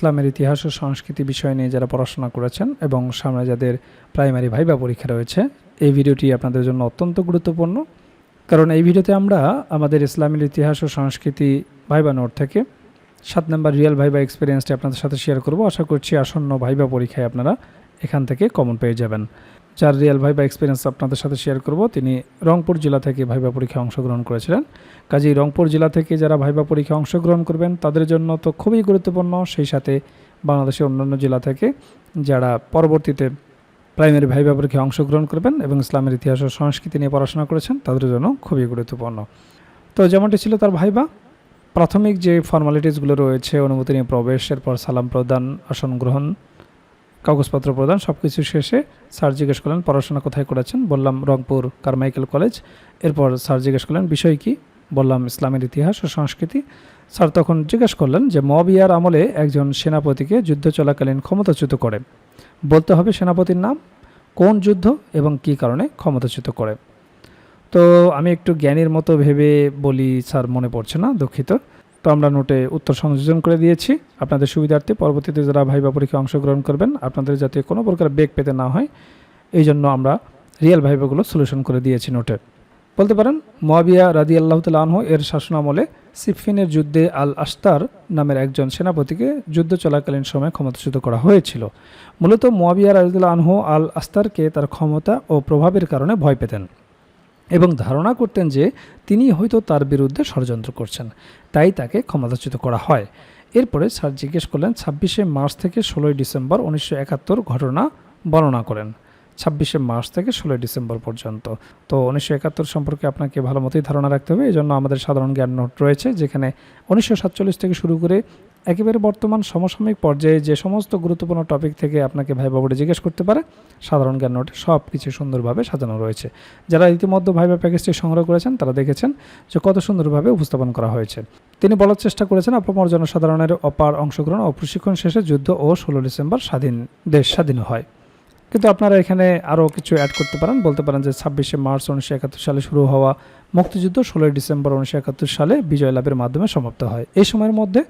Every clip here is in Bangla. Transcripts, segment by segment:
ইসলামের ইতিহাস ও সংস্কৃতি বিষয় নিয়ে যারা পড়াশোনা করেছেন এবং সামনে যাদের প্রাইমারি ভাইবা পরীক্ষা রয়েছে, এই ভিডিওটি আপনাদের জন্য অত্যন্ত গুরুত্বপূর্ণ। কারণ এই ভিডিওতে আমরা আমাদের ইসলামের ইতিহাস ও সংস্কৃতি ভাইবা নোট থেকে সাত নম্বর রিয়েল ভাইবা এক্সপিরিয়েন্সটি আপনাদের সাথে শেয়ার করব। আশা করছি আসন্ন ভাইবা পরীক্ষায় আপনারা এখান থেকে কমন পেয়ে যাবেন। যার রিয়েল ভাইবা এক্সপিরিয়েন্স আপনাদের সাথে শেয়ার করব। তিনি রংপুর জেলা থেকে ভাইবা পরীক্ষায় অংশগ্রহণ করেছিলেন। কাজেই রংপুর জেলা থেকে যারা ভাইবা পরীক্ষায় অংশগ্রহণ করবেন, তাদের জন্য তো খুবই গুরুত্বপূর্ণ। সেই সাথে বাংলাদেশের অন্যান্য জেলা থেকে যারা পরবর্তীতে প্রাইমারি ভাইবা পরীক্ষায় অংশগ্রহণ করবেন এবং ইসলামের ইতিহাস ও সংস্কৃতি নিয়ে পড়াশোনা করেছেন, তাদের জন্য খুবই গুরুত্বপূর্ণ। তো যেমনটি ছিল তার ভাইবা, প্রাথমিক যে ফর্মালিটিসগুলো রয়েছে, অনুমতি নিয়ে প্রবেশ এরপর সালাম প্রদান, আসন গ্রহণ কাগজপত্র প্রদান সব কিছু শেষে স্যার জিজ্ঞেস করলেন, পড়াশোনা কোথায় করেছেন? বললাম, রংপুর কারমাইকেল কলেজ। এরপর স্যার জিজ্ঞেস করলেন, বিষয় কি? বললাম, ইসলামের ইতিহাস ও সংস্কৃতি। স্যার তখন জিজ্ঞেস করলেন যে মবিয়ার আমলে একজন সেনাপতিকে যুদ্ধ চলাকালীন ক্ষমতাচ্যুত করে। বলতে হবে সেনাপতির নাম, কোন যুদ্ধ এবং কী কারণে ক্ষমতাচ্যুত করে। তো আমি একটু জ্ঞানীর মতো ভেবে বলি, স্যার মনে পড়ছে না, দুঃখিত। তো আমরা নোটে উত্তর সংযোজন করে দিয়েছি। আপনাদের সুবিধার্থে পরবর্তীতে যারা ভাইবা পরীক্ষায় অংশগ্রহণ করবেন, আপনাদের যাতে কোনো প্রকার বেগ পেতে না হয়, এই জন্য আমরা রিয়েল ভাইবাগুলো সলিউশন করে দিয়েছি নোটে। বলতে পারেন, মোয়াবিয়া রাদি আল্লাহ আনহু এর শাসনামলে সিফিনের যুদ্ধে আল আস্তার নামের একজন সেনাপতিকে যুদ্ধ চলাকালীন সময় ক্ষমতাচ্যুত করা হয়েছিল। মূলত মোয়াবিয়া রাদিউল্লাহ আনহু আল আস্তারকে তার ক্ষমতা ও প্রভাবের কারণে ভয় পেতেন। এবং ধারণা করতেন যে তিনি হয়তো তার বিরুদ্ধে ষড়যন্ত্র করছেন, তাই তাকে ক্ষমতাচ্যুত করা হয়। এরপরে স্যার জিজ্ঞেস করলেন, ছাব্বিশে মার্চ থেকে ষোলোই ডিসেম্বর উনিশশো একাত্তর ঘটনা বর্ণনা করেন। ছাব্বিশে মার্চ থেকে ষোলোই ডিসেম্বর পর্যন্ত। তো উনিশশো একাত্তর সম্পর্কে আপনাকে ভালো মতোই ধারণা রাখতে হবে এই জন্য আমাদের সাধারণ জ্ঞান নোট রয়েছে, যেখানে উনিশশো সাতচল্লিশ থেকে শুরু করে একেবারে বর্তমান সমসাময়িক পর্যায়ে যে সমস্ত গুরুত্বপূর্ণ টপিক থেকে আপনাকে ভাই বাবুরে জিজ্ঞেস করতে পারে, সাধারণ জ্ঞান নোটে সব কিছু সুন্দরভাবে সাজানো রয়েছে। যারা ইতিমধ্যে ভাইবা প্যাকেজটি সংগ্রহ করেছেন, তারা দেখেছেন যে কত সুন্দরভাবে উপস্থাপন করা হয়েছে। তিনি বলার চেষ্টা করেছেন, অপমর জনসাধারণের অপার অংশগ্রহণ ও প্রশিক্ষণ শেষে যুদ্ধ ও ষোলো ডিসেম্বর স্বাধীন দেশ স্বাধীন হয়। কিন্তু আপনারা এখানে আরও কিছু অ্যাড করতে পারেন। বলতে পারেন যে ছাব্বিশে মার্চ উনিশশো একাত্তর সালে শুরু হওয়া মুক্তিযুদ্ধ ষোলোই ডিসেম্বর উনিশশো একাত্তর সালে বিজয় লাভের মাধ্যমে সমাপ্ত হয়। এই সময়ের মধ্যে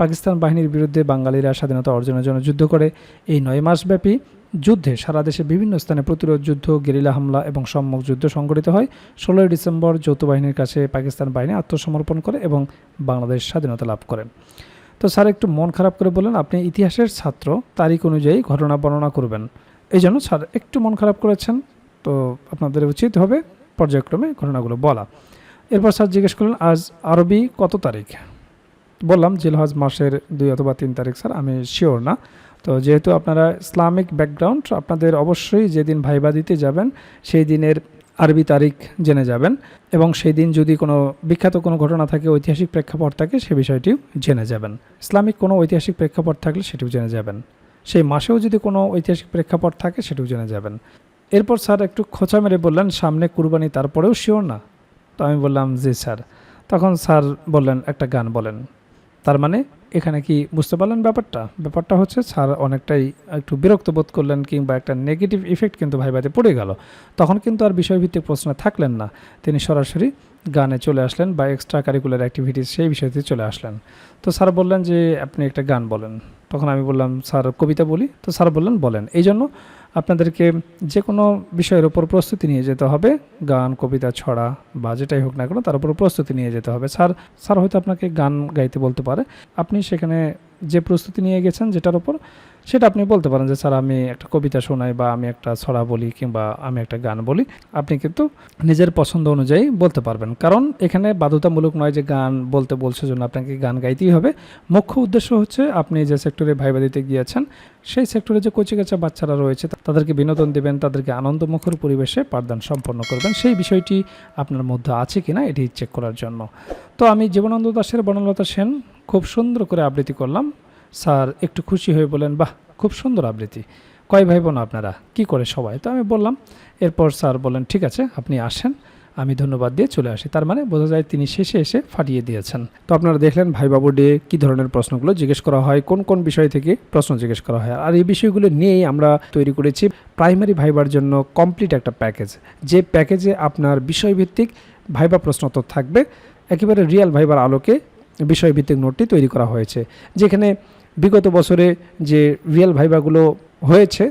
পাকিস্তান বাহিনীর বিরুদ্ধে বাঙালিরা স্বাধীনতা অর্জনের জন্য যুদ্ধ করে। এই নয় মাসব্যাপী যুদ্ধে সারা দেশে বিভিন্ন স্থানে প্রতিরোধ যুদ্ধ, গেরিলা হামলা এবং সম্মুখ যুদ্ধ সংঘটিত হয়। ষোলোই ডিসেম্বর যৌথ বাহিনীর কাছে পাকিস্তান বাহিনী আত্মসমর্পণ করে এবং বাংলাদেশ স্বাধীনতা লাভ করে। তো স্যার, একটু মন খারাপ করে বললেন, আপনি ইতিহাসের ছাত্র, তারিখ অনুযায়ী ঘটনা বর্ণনা করবেন। এই জন্য স্যার একটু মন খারাপ করেছেন, তো আপনাদের উচিত হবে পর্যায়ক্রমে ঘটনাগুলো বলা। এরপর স্যার জিজ্ঞেস করলেন, আজ আরবি কত তারিখ? বললাম, জিলহজ মাসের দুই অথবা তিন তারিখ স্যার, আমি শিওর না। তো যেহেতু আপনারা ইসলামিক ব্যাকগ্রাউন্ড আপনাদের অবশ্যই যেদিন ভাইবা দিতে যাবেন, সেই দিনের আরবি তারিখ জেনে যাবেন। এবং সেই দিন যদি কোনো বিখ্যাত কোনো ঘটনা থাকে, ঐতিহাসিক প্রেক্ষাপট থাকে, সে বিষয়টিও জেনে যাবেন। ইসলামিক কোনো ঐতিহাসিক প্রেক্ষাপট থাকলে সেটিও জেনে যাবেন। সেই মাসেও যদি কোনো ঐতিহাসিক প্রেক্ষাপট থাকে, সেটিও জেনে যাবেন। এরপর স্যার একটু খোঁচা মেরে বললেন, সামনে কুরবানি, তারপরেও শিওর না? তো আমি বললাম, জি স্যার। তখন স্যার বললেন, একটা গান বলেন। তার মানে এখানে কি বুঝতে পারলেন ব্যাপারটা? ব্যাপারটা হচ্ছে, স্যার অনেকটাই একটু বিরক্ত বোধ করলেন কিংবা একটা নেগেটিভ ইফেক্ট কিন্তু ভাইবাতে পড়ে গেল। তখন কিন্তু আর বিষয়ভিত্তিক প্রশ্ন থাকলেন না। তিনি সরাসরি গানে চলে আসলেন বা এক্সট্রা কারিকুলার অ্যাক্টিভিটিস সেই বিষয়তে চলে আসলেন। তো স্যার বললেন যে, আপনি একটা গান বলেন। তখন আমি বললাম, স্যার, কবিতা বলি? তো স্যার বললেন, বলেন। এই জন্য আপনাদেরকে যে কোনো বিষয়ের ওপর প্রস্তুতি নিয়ে যেতে হবে, গান, কবিতা ছড়া বা যেটাই হোক না কেন, তার উপর প্রস্তুতি নিয়ে যেতে হবে। স্যার স্যার হয়তো আপনাকে গান গাইতে বলতে পারে। আপনি সেখানে যে প্রস্তুতি নিয়ে গেছেন যেটার উপর, সেটা আপনি বলতে পারেন যে, স্যার, আমি একটা কবিতা শোনাই বা আমি একটা ছড়া বলি কিংবা আমি একটা গান বলি। আপনি কিন্তু নিজের পছন্দ অনুযায়ী বলতে পারবেন। কারণ এখানে বাধ্যতামূলক নয় যে গান বলতে বলছে জন্য আপনাকে গান গাইতেই হবে। মুখ্য উদ্দেশ্য হচ্ছে আপনি যে সেক্টরে ভাইবা দিতে গিয়েছেন, সেই সেক্টরে যে কচি কচিকাচা বাচ্চারা রয়েছে, তাদেরকে বিনোদন দেবেন, তাদেরকে আনন্দমুখর পরিবেশে পাঠদান সম্পন্ন করবেন। সেই বিষয়টি আপনার মধ্যে আছে কিনা, এটি চেক করার জন্য। তো আমি জীবনানন্দ দাসের বনলতা সেন খুব সুন্দর করে আবৃত্তি করলাম। স্যার একটু খুশি হয়ে বলেন বাহ, খুব সুন্দর আবৃত্তি। কয় ভাই বোন আপনারা? কি করে সবাই? তো আমি বললাম, এরপর স্যার বলেন ঠিক আছে, আপনি আসেন, আমি ধন্যবাদ দিয়ে চলে আসি। তার মানে বোঝা যায় তিনি শেষে এসে ফাটিয়ে দিয়েছেন। তো আপনারা দেখলেন ভাই বাবু ডে কী ধরনের প্রশ্নগুলো জিজ্ঞেস করা হয়, কোন কোন বিষয় থেকে প্রশ্ন জিজ্ঞেস করা হয়। আর এই বিষয়গুলো নিয়েই আমরা তৈরি করেছি প্রাইমারি ভাইবার জন্য কমপ্লিট একটা প্যাকেজ। যে প্যাকেজে আপনার বিষয়ভিত্তিক ভাইবা প্রশ্নোত্তর থাকবে, একেবারে রিয়াল ভাইবার আলোকে বিষয়ভিত্তিক নোটটি তৈরি করা হয়েছে। যেখানে বিগত বছরে যে রিয়েল ভাইভাগুলো হয়েছে